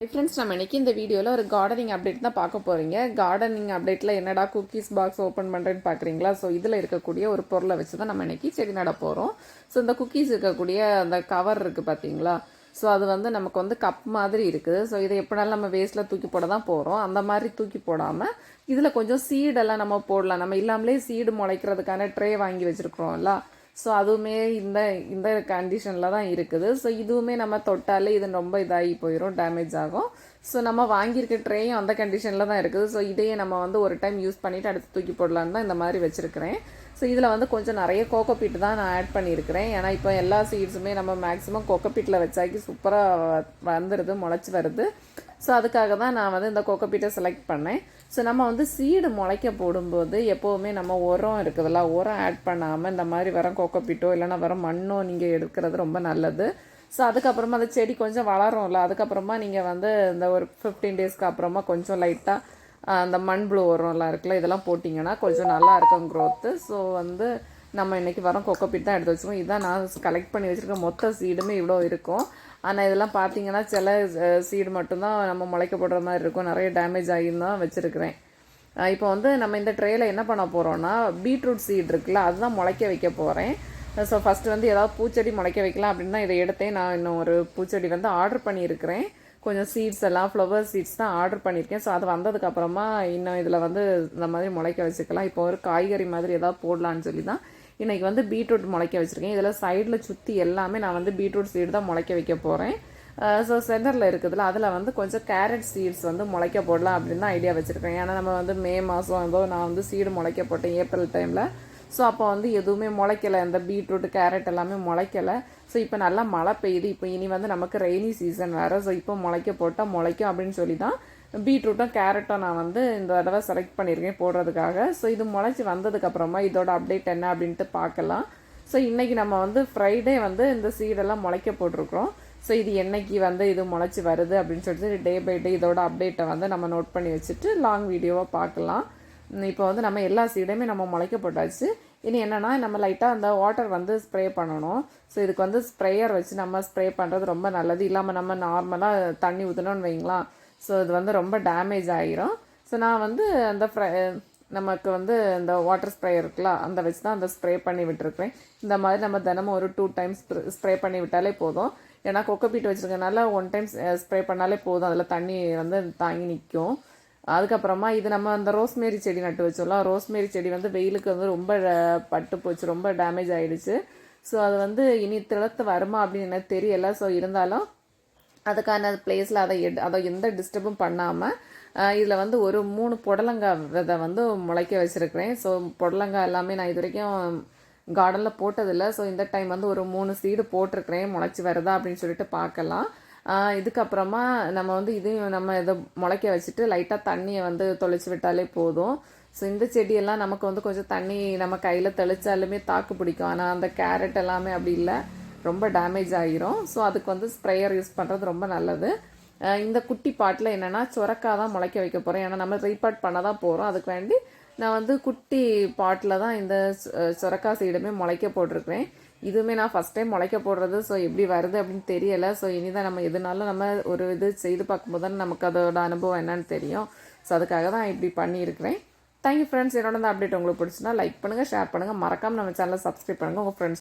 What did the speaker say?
Friends நம்ம இன்றைக்கி இந்த வீடியோவில் ஒரு கார்டனிங் அப்டேட் தான் பார்க்க போகிறீங்க கார்டனிங் அப்டேட்டில் என்னடா குக்கீஸ் பாக்ஸ் ஓப்பன் பண்ணுறேன்னு பார்க்குறீங்களா? ஸோ இதில் இருக்கக்கூடிய ஒரு பொருளை வச்சு தான் நம்ம இன்றைக்கி செடி நட போகிறோம் ஸோ இந்த குக்கீஸ் இருக்கக்கூடிய அந்த கவர் இருக்குது பார்த்தீங்களா ஸோ அது வந்து நமக்கு வந்து கப் மாதிரி இருக்குது. ஸோ இதை எப்படினாலும் நம்ம வேஸ்ட்டில் தூக்கி போட தான் போகிறோம் அந்த மாதிரி தூக்கி போடாமல் இதில் கொஞ்சம் சீடெல்லாம் நம்ம போடலாம். நம்ம இல்லாமலே சீடு முளைக்கிறதுக்கான ட்ரே வாங்கி வச்சுருக்குறோம்ல. ஸோ அதுவுமே இந்த இந்த கண்டிஷனில் தான் இருக்குது. ஸோ இதுவுமே நம்ம தொட்டாலே இது ரொம்ப இதாகி போயிடும் டேமேஜ் ஆகும். ஸோ நம்ம வாங்கியிருக்க ட்ரேயும் அந்த கண்டிஷனில் தான் இருக்குது. ஸோ இதையே நம்ம வந்து ஒரு டைம் யூஸ் பண்ணிவிட்டு அடுத்து தூக்கி போடலான்னு தான் இந்த மாதிரி வச்சுருக்கிறேன். ஸோ இதில் வந்து கொஞ்சம் நிறைய கோகோபீட் தான் நான் ஆட் பண்ணியிருக்கிறேன். ஏன்னா இப்போ எல்லா சீட்ஸுமே நம்ம மேக்ஸிமம் கோகோபீட்டில் வச்சாக்கி சூப்பராக வந்துடுது முளைச்சி வருது. ஸோ அதுக்காக தான் நான் வந்து இந்த கோகோபீட்டை செலக்ட் பண்ணேன். ஸோ நம்ம வந்து சீடு முளைக்க போடும்போது எப்போவுமே நம்ம உரம் இருக்குதுல்ல உரம் ஆட் பண்ணாமல் இந்த மாதிரி வர கோகோபீட்டோ இல்லைன்னா வர மண்ணோ நீங்கள் எடுக்கிறது ரொம்ப நல்லது. ஸோ அதுக்கப்புறமா அந்த செடி கொஞ்சம் வளரும்ல அதுக்கப்புறமா நீங்கள் வந்து இந்த ஒரு ஃபிஃப்டீன் டேஸ்க்கு அப்புறமா கொஞ்சம் லைட்டாக அந்த மண்புழு உரம்லாம் இருக்குல்ல இதெல்லாம் போட்டிங்கன்னா கொஞ்சம் நல்லா இருக்கும் க்ரோத்து ஸோ வந்து நம்ம இன்றைக்கி வரோம் கொக்கோபிட் தான் எடுத்து வச்சுக்கோம் இதான் நான் கலெக்ட் பண்ணி வச்சுருக்கேன் மொத்த சீடுமே இவ்வளோ இருக்கும். ஆனால் இதெல்லாம் பார்த்தீங்கன்னா சில சீடு மட்டும்தான் நம்ம முளைக்க போடுற மாதிரி இருக்கும். நிறைய டேமேஜ் ஆகின்னு தான் வச்சுருக்கிறேன். இப்போ வந்து நம்ம இந்த ட்ரேயில் என்ன பண்ண போகிறோன்னா பீட்ரூட் சீட் இருக்குல்ல அதுதான் முளைக்க வைக்க போகிறேன் ஸோ ஃபஸ்ட்டு வந்து ஏதாவது பூச்செடி முளைக்க வைக்கலாம் அப்படின்னா இதை எடுத்தே நான் இன்னும் ஒரு பூச்செடி வந்து ஆர்டர் பண்ணியிருக்கிறேன். கொஞ்சம் சீட்ஸ் எல்லாம் ஃப்ளவர் சீட்ஸ் தான் ஆர்டர் பண்ணியிருக்கேன் ஸோ அது வந்ததுக்கப்புறமா இன்னும் இதில் வந்து இந்த மாதிரி முளைக்க வச்சுக்கலாம். இப்போ ஒரு காய்கறி மாதிரி ஏதாவது போடலான்னு சொல்லி தான் இன்றைக்கி வந்து பீட்ரூட் முளைக்க வச்சுருக்கேன். இதில் சைடில் சுற்றி எல்லாமே நான் வந்து பீட்ரூட் சீடு தான் முளைக்க வைக்க போகிறேன் ஸோ சென்டரில் இருக்குதுல்ல அதில் வந்து கொஞ்சம் கேரட் சீட்ஸ் வந்து முளைக்க போடலாம் அப்படின்னு தான் ஐடியா வச்சுருக்கேன். ஏன்னா நம்ம வந்து மே மாதம் ஏதோ நான் வந்து சீடு முளைக்க போட்டேன் ஏப்ரல் டைமில் ஸோ அப்போ வந்து எதுவுமே முளைக்கலை. இந்த பீட்ரூட் கேரட் எல்லாமே முளைக்கலை. ஸோ இப்போ நல்லா மழை பெய்யுது. இப்போ இனி வந்து நமக்கு ரெய்னி சீசன் வேறு. ஸோ இப்போ முளைக்க போட்டால் முளைக்கும் அப்படின்னு சொல்லி தான் பீட்ரூட்டும் கேரட்டும் நான் வந்து இந்த தடவை செலக்ட் பண்ணியிருக்கேன் போடுறதுக்காக. ஸோ இது முளைச்சி வந்ததுக்கப்புறமா இதோட அப்டேட் என்ன அப்படின்ட்டு பார்க்கலாம். ஸோ இன்றைக்கி நம்ம வந்து ஃப்ரைடே வந்து இந்த சீடெல்லாம் முளைக்க போட்டிருக்கிறோம். ஸோ இது என்னைக்கு வந்து இது முளைச்சி வருது அப்படின்னு சொல்லிட்டு டே பை டே இதோட அப்டேட்டை வந்து நம்ம நோட் பண்ணி வச்சுட்டு லாங் வீடியோவாக பார்க்கலாம். இப்போ வந்து நம்ம எல்லா சீடையுமே நம்ம முளைக்க போட்டாச்சு இனி என்னென்னா நம்ம லைட்டாக அந்த வாட்டர் வந்து ஸ்ப்ரே பண்ணணும். ஸோ இதுக்கு வந்து ஸ்ப்ரேயர் வச்சு நம்ம ஸ்ப்ரே பண்ணுறது ரொம்ப நல்லது. இல்லாமல் நம்ம நார்மலாக தண்ணி ஊற்றணும்னு வைங்களா ஸோ இது வந்து ரொம்ப டேமேஜ் ஆகிரும் ஸோ நான் வந்து அந்த ஃப்ரை நமக்கு வந்து இந்த வாட்டர் ஸ்ப்ரே இருக்குல்ல அந்த வச்சு தான் அந்த ஸ்ப்ரே பண்ணி விட்டுருக்கேன் இந்த மாதிரி நம்ம தினமும் ஒரு டூ டைம்ஸ் ஸ்ப்ரே பண்ணி விட்டாலே போதும். ஏன்னா கொக்கோபீட் வச்சுருக்கனால ஒன் டைம் ஸ்ப்ரே பண்ணாலே போதும். அதில் தண்ணி வந்து தாங்கி நிற்கும் அதுக்கப்புறமா இது நம்ம அந்த ரோஸ்மேரி செடி நட்டு வச்சோம்ல ரோஸ்மேரி செடி வந்து வெயிலுக்கு வந்து ரொம்ப பட்டு போச்சு ரொம்ப டேமேஜ் ஆகிடுச்சு ஸோ அது வந்து இனி திளத்து வருமா அப்படின்னு எனக்கு தெரியலை. ஸோ இருந்தாலும் அதுக்கான பிளேஸில் அதை எட் அதை எந்த டிஸ்டர்பும் பண்ணாமல் இதில் வந்து ஒரு மூணு புடலங்காய் விதை வந்து முளைக்க வச்சுருக்கிறேன். ஸோ புடலங்காய் எல்லாமே நான் இது வரைக்கும் கார்டனில் போட்டதில்லை. ஸோ இந்த டைம் வந்து ஒரு மூணு சீடு போட்டிருக்கிறேன். முளைச்சி வருதா அப்படின்னு சொல்லிட்டு பார்க்கலாம். இதுக்கப்புறமா நம்ம வந்து இதையும் நம்ம இதை முளைக்க வச்சுட்டு லைட்டாக தண்ணியை வந்து தொலைச்சி விட்டாலே போதும். ஸோ இந்த செடியெல்லாம் நமக்கு வந்து கொஞ்சம் தண்ணி நம்ம கையில் தெளிச்சாலுமே தாக்கு பிடிக்கும். ஆனால் அந்த கேரட் எல்லாமே அப்படி இல்லை. ரொம்ப டேமேஜ் ஆகிரும் ஸோ அதுக்கு வந்து ஸ்ப்ரேயர் யூஸ் பண்ணுறது ரொம்ப நல்லது. இந்த குட்டி பாட்டில் என்னென்னா சுரக்காய் தான் முளைக்க வைக்க போகிறேன் ஏன்னா நம்ம ரீபாட் பண்ண தான் போகிறோம் அதுக்கு வேண்டி நான் வந்து குட்டி பாட்டில் தான் இந்த சுரக்காய் சீடுமே முளைக்க போட்டிருக்கிறேன். இதுவுமே நான் ஃபஸ்ட் டைம் முளைக்க போடுறது ஸோ எப்படி வருது அப்படின்னு தெரியலை. ஸோ இனிதான் நம்ம எதுனாலும் நம்ம ஒரு இது செய்து பார்க்கும்போது தான் நமக்கு அதோட அனுபவம் என்னன்னு தெரியும். ஸோ அதுக்காக தான் இப்படி பண்ணியிருக்கிறேன். தேங்க்யூ ஃப்ரெண்ட்ஸ் என்னோட அந்த அப்டேட் உங்களுக்கு பிடிச்சினா லைக் பண்ணுங்கள் ஷேர் பண்ணுங்கள் மறக்காமல் நம்ம சேனலை சப்ஸ்கிரைப் பண்ணுங்கள் உங்கள் ஃப்ரெண்ட்ஸ்